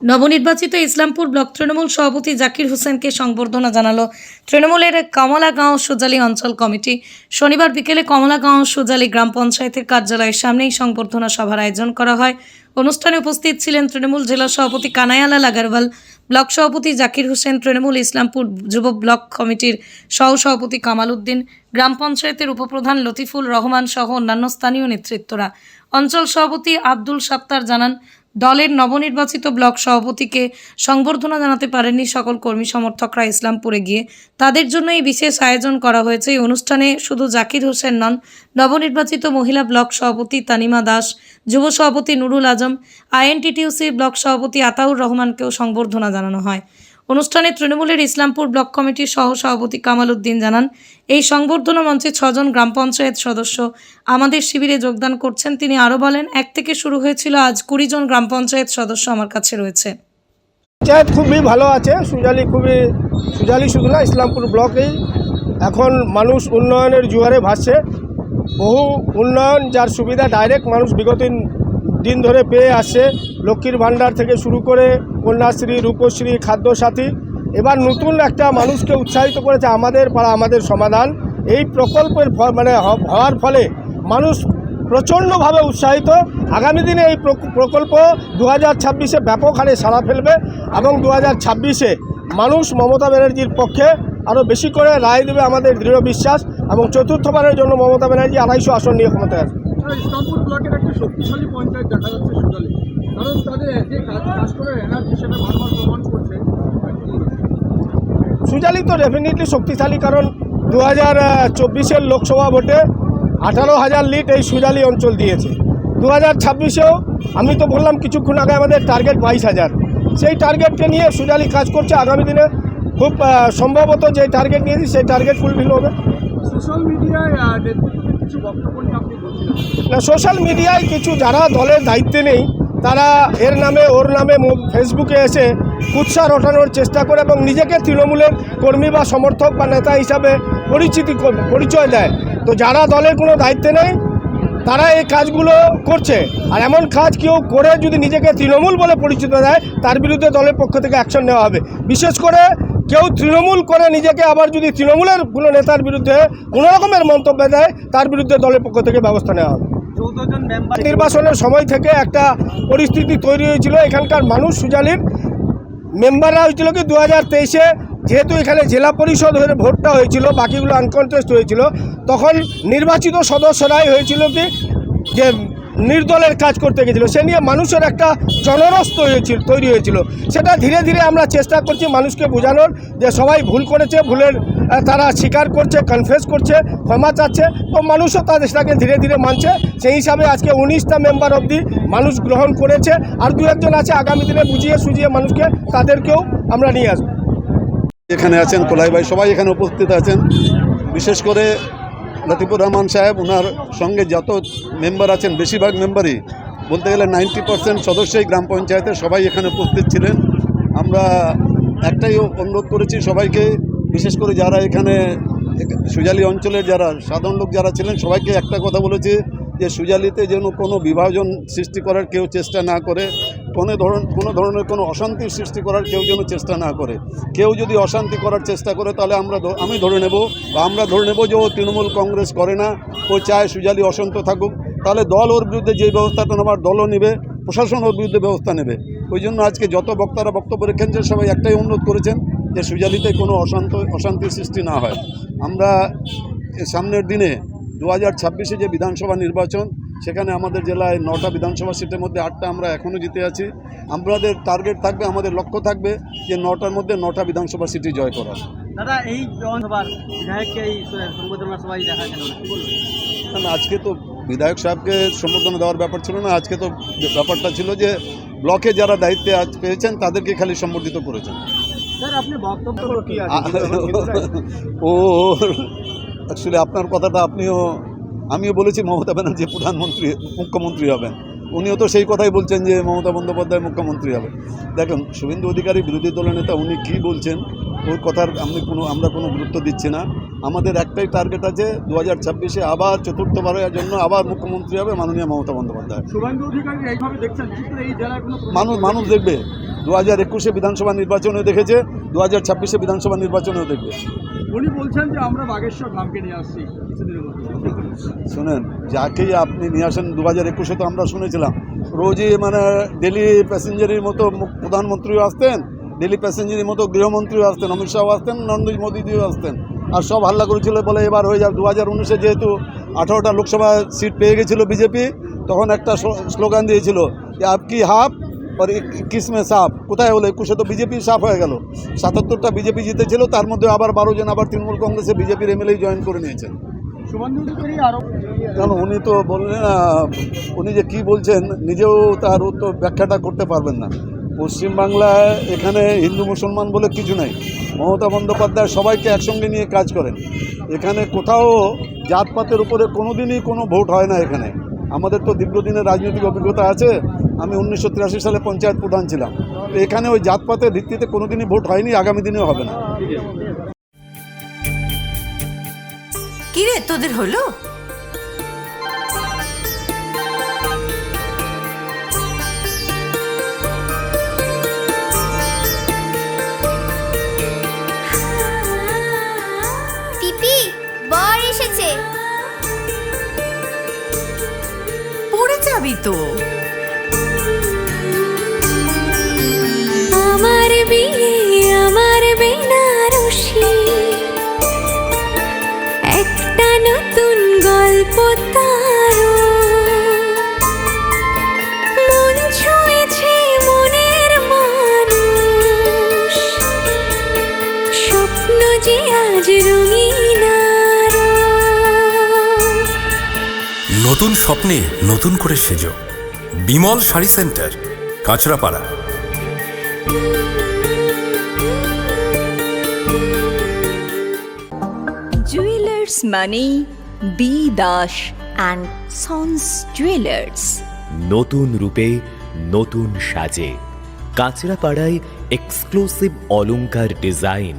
নবনির্বাচিত ইসলামপুর ব্লক তৃণমূল সভাপতি জাকির হোসেনকে সংবর্ধনা জানালো তৃণমূলের কমলাগাঁও সোজালি অঞ্চল কমিটি। শনিবার বিকেলে কমলাগাঁও সোজালি গ্রাম পঞ্চায়েতের কার্যালয়ের সামনেই সংবর্ধনা সভার আয়োজন করা হয়। অনুষ্ঠানে উপস্থিত ছিলেন তৃণমূল জেলা সভাপতি কানায়ালাল আগারওয়াল, ব্লক সভাপতি জাকির হোসেন, তৃণমূল ইসলামপুর যুব ব্লক কমিটির সহ সভাপতি কামাল উদ্দিন, গ্রাম পঞ্চায়েতের উপপ্রধান লতিফুল রহমান সহ অন্যান্য স্থানীয় নেতৃত্বরা। অঞ্চল সভাপতি আব্দুল সাত্তার জানান দলের নবনির্বাচিত ব্লক সভাপতিকে সংবর্ধনা জানাতে পারেননি সকল কর্মী সমর্থকরা ইসলামপুরে গিয়ে। তাদের জন্য এই বিশেষ আয়োজন করা হয়েছে। এই অনুষ্ঠানে শুধু জাকির হোসেন নন, নবনির্বাচিত মহিলা ব্লক সভাপতি তানিমা দাস, যুব সভাপতি নুরুল আজম আইএনটিটিউসি ব্লক সভাপতি আতাউর রহমানকেও সংবর্ধনা জানানো হয়। অনুষ্ঠানে তৃণমূলের ইসলামপুর ব্লক কমিটির সহ সভাপতি কামাল উদ্দিন জানান, এই সংবর্ধনা মঞ্চে ছজন গ্রাম পঞ্চায়েত সদস্য আমাদের শিবিরে যোগদান করছেন। তিনি আরও বলেন, এক থেকে শুরু হয়েছিল, আজ কুড়ি জন গ্রাম পঞ্চায়েত সদস্য আমার কাছে রয়েছে। পঞ্চায়েত খুবই ভালো আছে, সুজালি খুবই, সুজালি না ইসলামপুর ব্লকেই। এখন মানুষ উন্নয়নের জোয়ারে ভাসছে। বহু উন্নয়ন যার সুবিধা, ডাইরেক্ট মানুষ বিগত দিন ধরে পেয়ে আসছে লক্ষ্মীর ভাণ্ডার থেকে শুরু করে কন্যাশ্রী, রূপশ্রী, খাদ্যসাথী। এবার নতুন একটা মানুষকে উৎসাহিত করেছে আমাদের পাড়া, আমাদের সমাধান। এই প্রকল্পের মানে হওয়ার ফলে মানুষ প্রচণ্ডভাবে উৎসাহিত। আগামী দিনে এই প্রকল্প দু হাজার ছাব্বিশে ব্যাপক হারে সাড়া ফেলবে এবং দু হাজার ছাব্বিশে মানুষ মমতা ব্যানার্জির পক্ষে আরও বেশি করে রায় দেবে আমাদের দৃঢ় বিশ্বাস এবং চতুর্থবারের জন্য মমতা ব্যানার্জি আড়াইশো আসন নিয়ে ক্ষমতায় আসবে আর ইসলামপুর ব্লকের একটা শক্তিশালী পঞ্চায়েত দেখা যাচ্ছে সুজালে। কারণ তাদের যে কাজ কাজ করে এনার্জি সেটা বারবার প্রমাণ করছে। সুজালি তো ডেফিনেটলি শক্তিশালী কারণ দু হাজার চব্বিশের লোকসভা ভোটে আঠারো হাজার লিট এই সুজালি অঞ্চল দিয়েছে। দু হাজার ছাব্বিশেও আমি তো বললাম কিছুক্ষণ আগে আমাদের টার্গেট বাইশ হাজার। সেই টার্গেটকে নিয়ে সুজালি কাজ করছে আগামী দিনে। খুব সম্ভবত যে টার্গেট নিয়েছি সেই টার্গেট ফুলফিল হবে। সোশ্যাল মিডিয়ায় না সোশ্যাল মিডিয়ায় কিছু যারা দলের দায়িত্বে নেই, তারা এর নামে, ওর নামে ফেসবুকে এসে কুৎসা রটানোর চেষ্টা করে এবং নিজেকে তৃণমূলের কর্মী বা সমর্থক বা নেতা হিসাবে পরিচিতি পরিচয় দেয়। তো যারা দলের কোনো দায়িত্বে নেই, তারা এই কাজগুলো করছে। আর এমন কাজ কেউ করে যদি নিজেকে তৃণমূল বলে পরিচিত দেয়, তার বিরুদ্ধে দলের পক্ষ থেকে অ্যাকশন নেওয়া হবে। বিশেষ করে কেউ তৃণমূল করে নিজেকে আবার যদি তৃণমূলের কোনো নেতার বিরুদ্ধে কোনো রকমের মন্তব্য দেয় তার বিরুদ্ধে দলের পক্ষ থেকে ব্যবস্থা নেওয়া হবে। নির্বাচনের সময় থেকে একটা পরিস্থিতি তৈরি হয়েছিল। এখানকার মানুষ সুজালির মেম্বাররা হয়েছিল কি দু হাজার তেইশে যেহেতু এখানে জেলা পরিষদ হয়ে ভোটটা হয়েছিল বাকিগুলো আনকনটেস্ট হয়েছিল তখন নির্বাচিত সদস্যরাই হয়েছিল কি যে নির্দলের কাজ করতে গেছিল। সে নিয়ে মানুষের একটা জনরস হয়েছিল তৈরি হয়েছিল। সেটা ধীরে ধীরে আমরা চেষ্টা করছি মানুষকে বোঝানোর যে সবাই ভুল করেছে, ভুলের তারা স্বীকার করছে কনফেস করছে, ক্ষমা চাচ্ছে, তো মানুষও তাদের সেটাকে ধীরে ধীরে মানছে। সেই হিসাবে আজকে উনিশটা মেম্বার অবধি মানুষ গ্রহণ করেছে। আর দু একজন আছে, আগামী দিনে বুঝিয়ে সুঝিয়ে মানুষকে তাদেরকেও আমরা নিয়ে আসব। এখানে আছেন কোলাই ভাই, সবাই এখানে উপস্থিত আছেন। বিশেষ করে লতিফুর রহমান সাহেব ওনার সঙ্গে যত মেম্বার আছেন, বেশিরভাগ মেম্বারই, বলতে গেলে নাইনটি পার্সেন্ট সদস্যই গ্রাম পঞ্চায়েতের সবাই এখানে উপস্থিত ছিলেন। আমরা একটাই অনুরোধ করেছি সবাইকে, বিশেষ করে যারা এখানে সুজালি অঞ্চলের যারা সাধারণ লোক যারা ছিলেন, সবাইকে একটা কথা বলেছি যে সুজালিতে যেন কোনো বিভাজন সৃষ্টি করার কেউ চেষ্টা না করে, কোনো ধরন, কোনো ধরনের কোনো অশান্তির সৃষ্টি করার কেউ যেন চেষ্টা না করে। কেউ যদি অশান্তি করার চেষ্টা করে, তাহলে আমরা আমি ধরে নেব, বা আমরা ধরে নেব যে ও তৃণমূল কংগ্রেস করে না, ও চায় সুজালি অশান্ত থাকুক, তাহলে দল ওর বিরুদ্ধে যে ব্যবস্থাটা নেওয়ার দলও নেবে, প্রশাসন ওর বিরুদ্ধে ব্যবস্থা নেবে। ওই জন্য আজকে যত বক্তারা বক্তব্য রেখেছেন সবাই একটাই অনুরোধ করেছেন, যে সুজালিতে কোনো অশান্ত, অশান্তির সৃষ্টি না হয়। আমরা সামনের দিনে দু হাজার ছাব্বিশে যে বিধানসভা নির্বাচন সেখানে আমাদের জেলায় নটা বিধানসভা সিটের মধ্যে আটটা আমরা এখনও জিতে আছি। আমাদের টার্গেট থাকবে আমাদের লক্ষ্য থাকবে যে নটার মধ্যে নটা বিধানসভা সিটি জয় করা দাদা এই বিধানসভার বিধায়ককে এই সংবর্ধনা সবাই দেখা গেল না কি বলবেন? কারণ আজকে তো বিধায়ক সাহেবকে সম্বোধনা দেওয়ার ব্যাপার ছিল না আজকে তো ব্যাপারটা ছিল যে ব্লকে যারা দায়িত্বে আজ পেয়েছেন তাদেরকে খালি সম্বর্ধিত করেছেন। স্যার আপনি বক্তব্য ও অ্যাকচুয়ালি আপনার কথাটা আপনিও আমিও বলেছি মমতা ব্যানার্জি প্রধানমন্ত্রী মুখ্যমন্ত্রী হবেন। উনিও তো সেই কথাই বলছেন যে মমতা বন্দ্যোপাধ্যায় মুখ্যমন্ত্রী হবে। দেখুন শুভেন্দু অধিকারী বিরোধী দলের নেতা উনি কী বলছেন ওই কথার আমি কোনো আমরা কোনো গুরুত্ব দিচ্ছি না। আমাদের একটাই টার্গেট আছে দু হাজার ছাব্বিশে আবার চতুর্থবারের জন্য আবার মুখ্যমন্ত্রী হবে মাননীয় মমতা বন্দ্যোপাধ্যায়। মানুষ মানুষ দেখবে। দু হাজার একুশে বিধানসভা নির্বাচনেও দেখেছে দু হাজার ছাব্বিশে বিধানসভা নির্বাচনেও দেখবে। উনি বলছেন যে আমরা বাগেশ্বর ধামকে নিয়ে আসছি শুনেন, যাকেই আপনি নিয়ে আসেন দু হাজার একুশে তো আমরা শুনেছিলাম। রোজই মানে ডেলি প্যাসেঞ্জারের মতো প্রধানমন্ত্রীও আসতেন ডেলি প্যাসেঞ্জারের মতো গৃহমন্ত্রীও আসতেন, অমিত শাহও আসতেন, নরেন্দ্র মোদীজিও আসতেন। আর সব হাল্লা করেছিল বলে এবার হয়ে যাবে। দু হাজার উনিশে যেহেতু আঠারোটা লোকসভা সিট পেয়ে গেছিল বিজেপি, তখন একটা স্লোগান দিয়েছিল যে আপ কি হাফ আর কিসমে সাপ কোথায় হলো একুশে তো বিজেপি সাপ হয়ে গেল সাতাত্তরটা বিজেপি জিতেছিল তার মধ্যে আবার বারো জন আবার তৃণমূল কংগ্রেসে বিজেপির এমএলএ জয়েন করে নিয়েছেন কারণ উনি তো বললেন উনি যে কি বলছেন নিজেও তার উত্তর ব্যাখ্যাটা করতে পারবেন না। পশ্চিমবাংলায় এখানে হিন্দু মুসলমান বলে কিছু নাই। মমতা বন্দ্যোপাধ্যায় সবাইকে একসঙ্গে নিয়ে কাজ করেন। এখানে কোথাও জাতপাতের উপরে কোনো দিনই কোনো ভোট হয় না এখানে। আমাদের তো দীর্ঘদিনের রাজনৈতিক অভিজ্ঞতা আছে। আমি উনিশশো তিরাশি সালে পঞ্চায়েত প্রধান ছিলাম। তো এখানে ওই জাতপাতের ভিত্তিতে কোনো দিনই ভোট হয়নি আগামী দিনেও হবে না। কিরে তোদের হলো? পিপি বর এসেছে। পড়ে যাবি তো। স্বপ্ন যে আজ রঙিন নতুন স্বপ্নে নতুন করে সেজো। বিমল শাড়ি সেন্টার কাঁচরাপাড়া। জুয়েলার্স মানে B Das and sons jewellers নতুন রূপে নতুন সাজে। কাঁচরাপাড়ায় এক্সক্লুসিভ অলংকার ডিজাইন